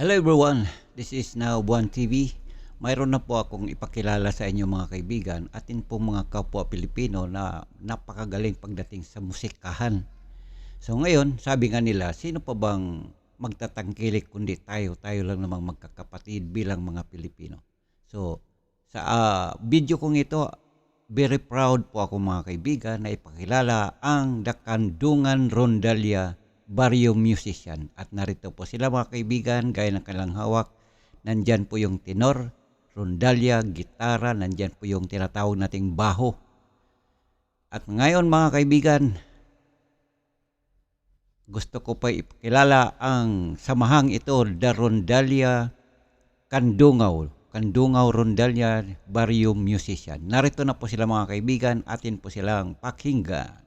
Hello everyone, this is now Buwan TV. Mayroon na po akong ipakilala sa inyo mga kaibigan atin po mga kapwa Pilipino na napakagaling pagdating sa musikahan. So ngayon, sabi nga nila, sino pa bang magtatangkilik kundi tayo, tayo lang namang magkakapatid bilang mga Pilipino. So sa ah, video kong ito, very proud po ako mga kaibigan na ipakilala ang Dakandungan Rondalia Barrio Musician. At narito po sila mga kaibigan, gaya ng kanilang hawak. Nandyan po yung tenor, rondalia, gitara, nandyan po yung tinatawag nating baho. At ngayon mga kaibigan, gusto ko pa ipakilala ang samahang ito, The Rondalia Kandungaw. Kandungaw Rondalia Barrio Musician. Narito na po sila mga kaibigan, atin po silang pakinggan.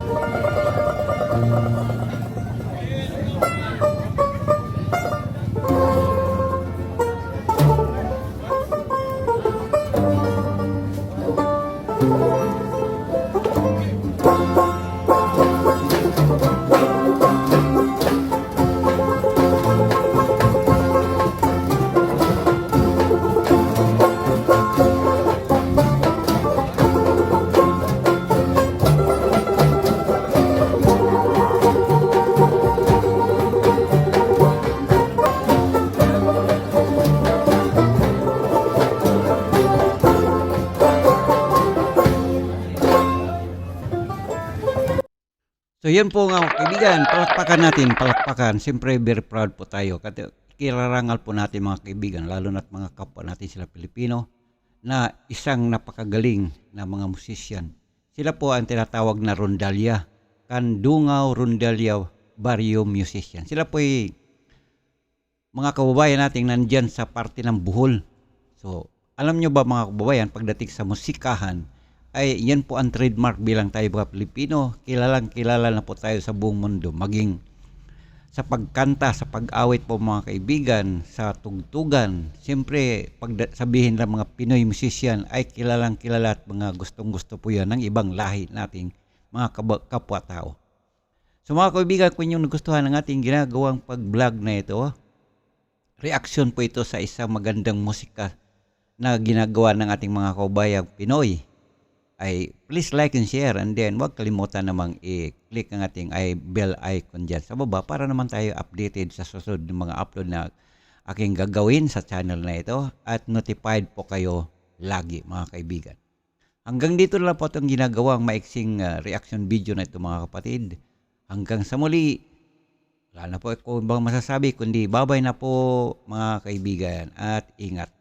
So yun po nga kaibigan, palakpakan natin, palakpakan. Siyempre very proud po tayo. Kasi Kirarangal po natin mga kaibigan, lalo na't mga kapwa natin sila Pilipino, na isang napakagaling na mga musician. Sila po ang tinatawag na Rondalia, Kandungaw Rondalia Barrio Musician. Sila po ay mga kababayan natin nandyan sa parte ng Buhol. So, alam nyo ba mga kababayan, pagdating sa musikahan, ay yan po ang trademark bilang tayo mga Pilipino. Kilalang kilala na po tayo sa buong mundo. Maging sa pagkanta, sa pag-awit po mga kaibigan, sa tugtugan. Siyempre, pag sabihin ng mga Pinoy musician ay kilalang kilala at mga gustong gusto po yan ng ibang lahi nating mga kapwa-tao. So mga kaibigan, kung yung nagustuhan ng ating ginagawang pag-vlog na ito, reaction po ito sa isang magandang musika na ginagawa ng ating mga kabayang Pinoy ay please like and share and then huwag kalimutan namang i-click ang ating i bell icon dyan sa baba para naman tayo updated sa susunod ng mga upload na aking gagawin sa channel na ito at notified po kayo lagi mga kaibigan. Hanggang dito na lang po itong ginagawang maiksing uh, reaction video na ito mga kapatid. Hanggang sa muli, wala na po ako bang masasabi kundi babay na po mga kaibigan at ingat.